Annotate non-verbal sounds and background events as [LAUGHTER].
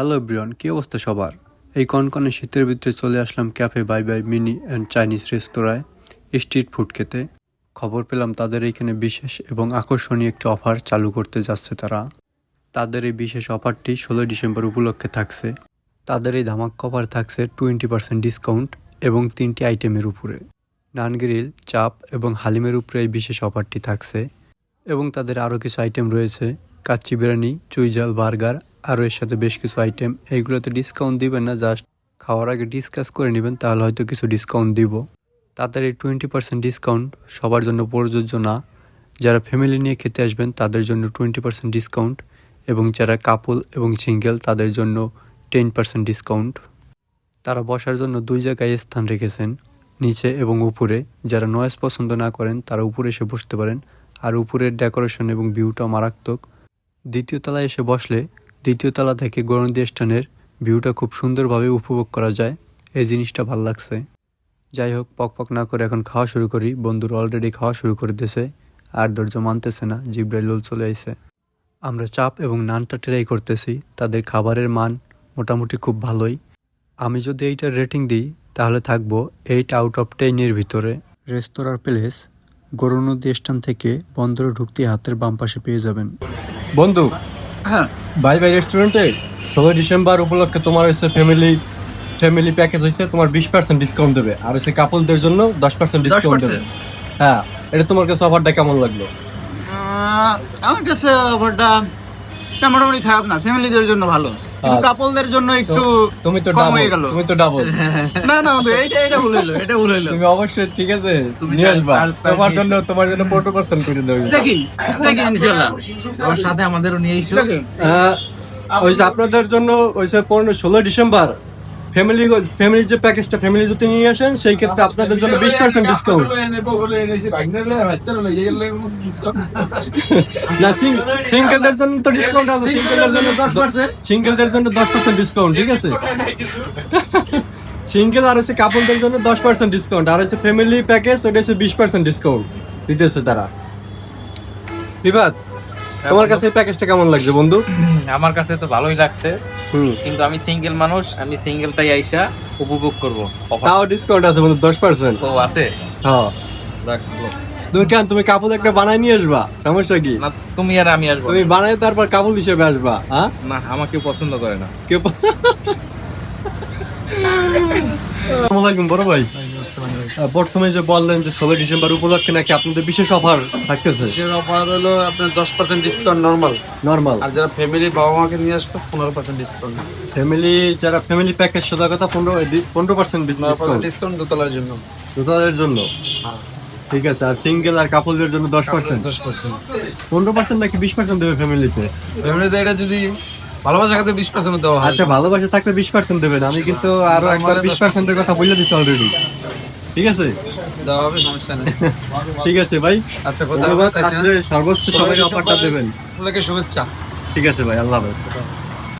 Hello Brian, কী অবস্থা সবার? এই কনকনে শীতের ভিতরে চলে আসলাম cafe bye bye mini and Chinese রেস্তোরাঁয় স্ট্রিট ফুড খেতে। খবর পেলাম তাদের এইখানে বিশেষ এবং আকর্ষণীয় একটি অফার চালু করতে যাচ্ছে তারা। তাদের এই বিশেষ অফারটি ষোলোই ডিসেম্বর উপলক্ষে থাকছে। তাদের এই ধামাক কভার থাকছে টোয়েন্টি পার্সেন্ট ডিসকাউন্ট এবং তিনটি আইটেমের উপরে। নান গ্রিল, চাপ এবং হালিমের উপরে এই বিশেষ অফারটি থাকছে। এবং তাদের আরও কিছু আইটেম রয়েছে। কাচ্চি বিরিয়ানি চুইজাল বার্গার আরও এর সাথে বেশ কিছু আইটেম এইগুলোতে ডিসকাউন্ট দিবেন না জাস্ট খাওয়ার আগে ডিসকাস করে নেবেন, তাহলে হয়তো কিছু ডিসকাউন্ট দিব। তাদের এই টোয়েন্টি পার্সেন্ট ডিসকাউন্ট সবার জন্য প্রযোজ্য না। যারা ফ্যামিলি নিয়ে খেতে আসবেন, তাদের জন্য টোয়েন্টি পার্সেন্ট ডিসকাউন্ট এবং যারা কাপল এবং সিঙ্গেল তাদের জন্য টেন পার্সেন্ট ডিসকাউন্ট তারা বসার জন্য দুই জায়গায় স্থান রেখেছেন, নিচে এবং উপরে। যারা নয়েজ পছন্দ না করেন, তারা উপরে এসে বসতে পারেন। আর উপরের ডেকোরেশন এবং ভিউটা মারাত্মক। দ্বিতীয় তলায় এসে বসলে দ্বিতীয় তলা থেকে গরন্দি স্থানের ভিউটা খুব সুন্দরভাবে উপভোগ করা যায়। এই জিনিসটা ভালো লাগছে। যাই হোক পক পক না করে এখন খাওয়া শুরু করি। বন্ধুরা অলরেডি খাওয়া শুরু করে দিয়েছে। আর ধৈর্য মানতেছে না জিব্রাইল চলে আইছে। আমরা চাপ এবং নানটা ট্রাই করতেছি। তাদের খাবারের মান মোটামুটি খুব ভালোই। আমি যদি এইটার রেটিং দিই তাহলে থাকব এইট আউট অফ টেনের ভিতরে। রেস্তোরাঁর প্লেস গরুনদী স্টান থেকে বন্দরে ঢুকতে হাতের বাম পাশে পেয়ে যাবেন। বন্ধু হ্যাঁ। বাই ভাই রেস্টুরেন্টে ষোলোই ডিসেম্বর উপলক্ষে তোমার হচ্ছে ফ্যামিলি ফ্যামিলি প্যাকেজ হচ্ছে তোমার বিশ পার্সেন্ট ডিসকাউন্ট দেবে। আর হচ্ছে কাপলদের জন্য দশ পার্সেন্ট ডিসকাউন্ট দেবে। হ্যাঁ এটা তোমার কাছে অফারটা কেমন লাগল? আমার কাছে অফারটা এটা মোটামুটি খারাপ না ফ্যামিলিদের জন্য ভালো। কাপলদের জন্য একটু তুমি তো ডাবল গেল। তুমি তো ডাবল [LAUGHS] না না এইটা এটা ভুল হইল এটা ভুল হইল। তুমি অবশ্যই ঠিক আছে তুমি নিয়ে আসবা। তোমার জন্য তোমার জন্য ফোর্টি পার্সেন্ট করে দেব। দেখি দেখি ইনশাআল্লাহ আমার সাথে আমাদেরও নিয়ে এসো। ওই যে আপনাদের জন্য ওই যে পনেরো ষোলো ডিসেম্বর ফ্যামিলি ফ্যামিলি যে প্যাকেজটা ফ্যামিলি যদি নিয়ে আসেন সেই ক্ষেত্রে আপনাদের জন্য বিশ পার্সেন্ট ডিসকাউন্ট না সিঙ্গেলদের জন্য তো ডিসকাউন্ট আছে। সিঙ্গেলদের জন্য দশ পার্সেন্ট সিঙ্গেলদের জন্য দশ পার্সেন্ট ডিসকাউন্ট ঠিক আছে? সিঙ্গেল আর হচ্ছে কাপলদের জন্য দশ পার্সেন্ট ডিসকাউন্ট আর হচ্ছে ফ্যামিলি প্যাকেজ ওটা হচ্ছে বিশ পার্সেন্ট ডিসকাউন্ট দিতেছে তারা। বিবাদ? তোমার কাছে এই প্যাকেজটা কেমন লাগছে বন্ধু? [CLEARS THROAT] আমার কাছে তো ভালোই লাগছে কিন্তু আমি সিঙ্গেল মানুষ আমি সিঙ্গেলটাই আইসা উপভোগ করব। তাও ডিসকাউন্ট আছে বন্ধু দশ পার্সেন্ট তো আছে? হ্যাঁ। তুমি কেন তুমি কাপড় একটা বানায় নিয়ে আসবা? সমস্যা কি? না তুমি আর আমি আসব। তুমি বানাই তারপর কাপড় হিসেবে আসবা হ্যাঁ? না আমাকে পছন্দ করে না। কেউ [LAUGHS] আসসালামু আলাইকুম বড় ভাই। প্রথমে যে বললেন যে ষোলো ডিসেম্বর উপলক্ষে নাকি আপনাদের বিশেষ অফার থাকতেছে? সেটার অফার হলো আপনার দশ পার্সেন্ট ডিসকাউন্ট নর্মাল নর্মাল আর যারা ফ্যামিলি বাবা মাকে নিয়ে আসবে পনেরো পার্সেন্ট ডিসকাউন্ট ফ্যামিলি যারা ফ্যামিলি প্যাকেজ সোজা কথা পনেরো পনেরো পার্সেন্ট ডিসকাউন্ট ডিসকাউন্ট দোতলার জন্য। দোকানের জন্য? ঠিক আছে আর সিঙ্গেল আর কাপলদের জন্য দশ পার্সেন্ট দশ পার্সেন্ট পনেরো পার্সেন্ট নাকি বিশ পার্সেন্ট দেবে ফ্যামিলিতে ফ্যামিলিতে এটা যদি ভালোবাসা খাতে বিশ পার্সেন্ট দেওয়া আচ্ছা ভালোবাসা থাকলে বিশ পার্সেন্ট দেবেন। আমি কিন্তু আরও একবার বিশ পার্সেন্টের কথা বলে দিচ্ছি অলরেডি ঠিক আছে? দেওয়া হবে সমস্যা নেই। [LAUGHS] ঠিক আছে ভাই। আচ্ছা কথা সর্বোচ্চ সবাই অফারটা দেবেন। আপনাকে শুভেচ্ছা। ঠিক আছে ভাই আল্লাহ হাফেজ।